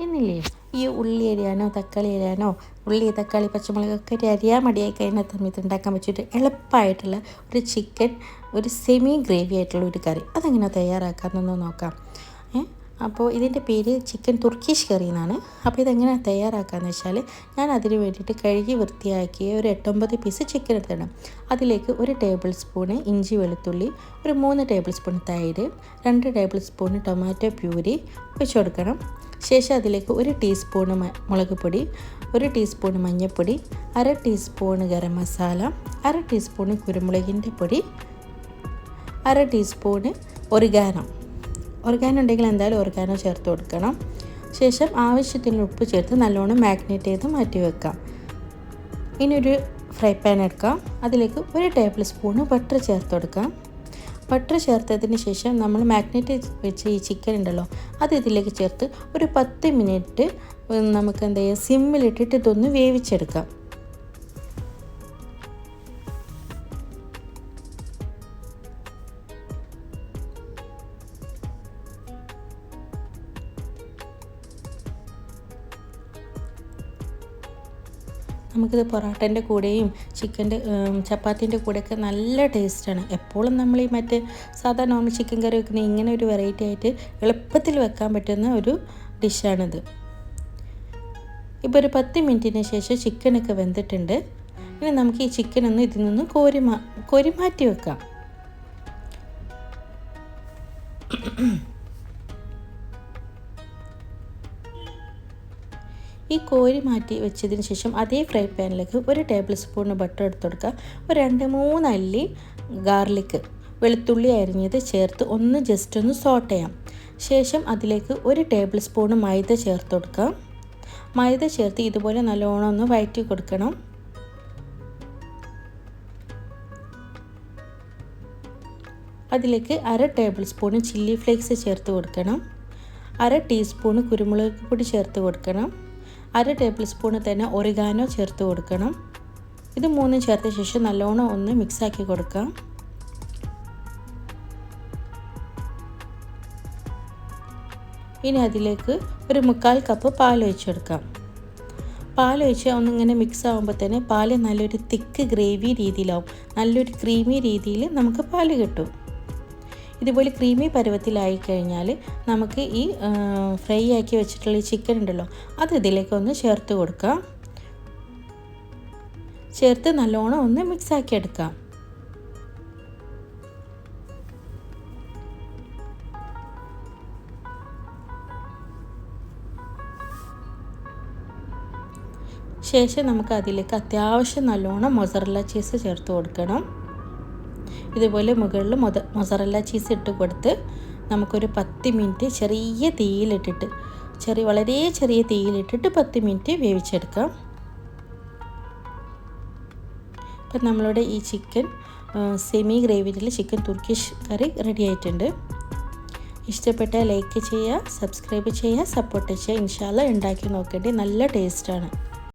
എന്നില്ലേ? ഈ ഉള്ളി അരിയാനോ തക്കാളി അരിയാനോ ഉള്ളി തക്കാളി പച്ചമുളകൊക്കെ അരിയാൻ മടിയായി കഴിഞ്ഞ സമയത്ത് ഉണ്ടാക്കാൻ പറ്റിയിട്ട് എളുപ്പമായിട്ടുള്ള ഒരു ചിക്കൻ ഒരു സെമി ഗ്രേവി ആയിട്ടുള്ള ഒരു കറി. അതെങ്ങനെ തയ്യാറാക്കാമെന്നൊന്ന് നോക്കാം. ഏ? അപ്പോൾ ഇതിന്റെ പേര് ചിക്കൻ തുർക്കിഷ് കറി എന്നാണ്. അപ്പോൾ ഇതെങ്ങനെ തയ്യാറാക്കാന്ന് വെച്ചാൽ ഞാൻ അതിന് വേണ്ടിയിട്ട് കഴുകി വൃത്തിയാക്കിയ ഒരു എട്ടൊമ്പത് പീസ് ചിക്കൻ എടുത്തിടണം. അതിലേക്ക് ഒരു ടേബിൾ സ്പൂണ് ഇഞ്ചി വെളുത്തുള്ളി ഒരു മൂന്ന് ടേബിൾ സ്പൂൺ തൈര് രണ്ട് ടേബിൾ സ്പൂൺ ടൊമാറ്റോ പ്യൂരി വെച്ച് കൊടുക്കണം. ശേഷം അതിലേക്ക് ഒരു ടീസ്പൂണ് മുളക് പൊടി ഒരു ടീസ്പൂൺ മഞ്ഞൾപ്പൊടി അര ടീസ്പൂൺ ഗരം മസാല അര ടീസ്പൂൺ കുരുമുളകിന്റെ പൊടി അര ടീസ്പൂണ് ഒറിഗാനോ ഒറിഗാനോ ഉണ്ടെങ്കിൽ എന്തായാലും ഓർഗാനോ ചേർത്ത് കൊടുക്കണം. ശേഷം ആവശ്യത്തിന് ഉപ്പ് ചേർത്ത് നല്ലോണം മാഗ്നേറ്റ് ചെയ്ത് മാറ്റി വെക്കാം. ഇനി ഒരു ഫ്രൈ പാൻ എടുക്കാം. അതിലേക്ക് ഒരു ടേബിൾ സ്പൂണ് ബട്ടർ ചേർത്ത് കൊടുക്കാം. ബട്ടർ ചേർത്തതിന് ശേഷം നമ്മൾ മാഗ്നേറ്റ് വെച്ച് ഈ ചിക്കൻ ഉണ്ടല്ലോ അത് ഇതിലേക്ക് ചേർത്ത് ഒരു പത്ത് മിനിറ്റ് നമുക്ക് എന്താ ചെയ്യുക സിമ്മിലിട്ടിട്ട് ഇതൊന്ന് വേവിച്ചെടുക്കാം. നമുക്കിത് പൊറോട്ടേന്റെ കൂടെയും ചിക്കന്റെ ചപ്പാത്തിന്റെ കൂടെയൊക്കെ നല്ല ടേസ്റ്റാണ്. എപ്പോഴും നമ്മൾ ഈ മറ്റേ സാധാ നോർമൽ ചിക്കൻ കറി വെക്കുന്ന ഇങ്ങനെ ഒരു വെറൈറ്റി ആയിട്ട് എളുപ്പത്തിൽ വെക്കാൻ പറ്റുന്ന ഒരു ഡിഷാണിത്. ഇപ്പോൾ ഒരു പത്ത് മിനിറ്റിന് ശേഷം ചിക്കനൊക്കെ വെന്തിട്ടുണ്ട്. ഇനി നമുക്ക് ഈ ചിക്കൻ ഒന്ന് ഇതിൽ നിന്ന് കോരി മാ കോരി മാറ്റി വെക്കാം. ഈ കോരി മാറ്റി വെച്ചതിന് ശേഷം അതേ ഫ്രൈ പാനിലേക്ക് ഒരു ടേബിൾ സ്പൂൺ ബട്ടർ എടുത്ത് കൊടുക്കുക. ഒരു രണ്ട് മൂന്ന് അല്ലി ഗാർലിക്ക് വെളുത്തുള്ളി അരിഞ്ഞത് ചേർത്ത് ഒന്ന് ജസ്റ്റ് ഒന്ന് സോട്ട് ചെയ്യാം. ശേഷം അതിലേക്ക് ഒരു ടേബിൾ സ്പൂൺ മൈദ ചേർത്ത് കൊടുക്കാം മൈദ ചേർത്ത് ഇതുപോലെ നല്ലോണം ഒന്ന് വയറ്റി കൊടുക്കണം. അതിലേക്ക് അര ടേബിൾ സ്പൂൺ ചില്ലി ഫ്ലേക്സ് ചേർത്ത് കൊടുക്കണം. അര ടീസ്പൂൺ കുരുമുളക് പൊടി ചേർത്ത് കൊടുക്കണം. അര ടേബിൾ സ്പൂണ് തന്നെ ഒറിഗാനോ ചേർത്ത് കൊടുക്കണം. ഇത് മൂന്നും ചേർത്ത ശേഷം നല്ലോണം ഒന്ന് മിക്സാക്കി കൊടുക്കാം. ഇനി അതിലേക്ക് ഒരു മുക്കാൽ കപ്പ് പാൽ ഒഴിച്ചെടുക്കാം. പാൽ ഒഴിച്ച് ഒന്നിങ്ങനെ മിക്സ് ആകുമ്പോൾ തന്നെ പാൽ നല്ലൊരു തിക്ക് ഗ്രേവി രീതിയിലാവും. നല്ലൊരു ക്രീമി രീതിയിൽ നമുക്ക് പാൽ കിട്ടും. ഇതുപോലെ ക്രീമി പരുവത്തിലായി കഴിഞ്ഞാൽ നമുക്ക് ഈ ഫ്രൈ ആക്കി വെച്ചിട്ടുള്ള ഈ ചിക്കൻ ഉണ്ടല്ലോ അത് ഇതിലേക്ക് ഒന്ന് ചേർത്ത് കൊടുക്കാം ചേർത്ത് നല്ലോണം ഒന്ന് മിക്സ് ആക്കി എടുക്കാം ശേഷം നമുക്ക് അതിലേക്ക് അത്യാവശ്യം നല്ലോണം മൊസറല്ല ചീസ് ചേർത്ത് കൊടുക്കണം. ഇതുപോലെ മുകളിൽ മൊത മൊസറല്ല ചീസ് ഇട്ട് കൊടുത്ത് നമുക്കൊരു പത്ത് മിനിറ്റ് ചെറിയ തീയിലിട്ടിട്ട് ചെറിയ വളരെ ചെറിയ തീയിലിട്ടിട്ട് പത്ത് മിനിറ്റ് വേവിച്ചെടുക്കാം. ഇപ്പം നമ്മളുടെ ഈ ചിക്കൻ സെമി ഗ്രേവിയിൽ ചിക്കൻ തുർക്കിഷ് കറി റെഡി ആയിട്ടുണ്ട്. ഇഷ്ടപ്പെട്ട ലൈക്ക് ചെയ്യുക സബ്സ്ക്രൈബ് ചെയ്യുക സപ്പോർട്ട് ചെയ്യുക. ഇൻഷാല്ല ഉണ്ടാക്കി നോക്കേണ്ടി നല്ല ടേസ്റ്റാണ്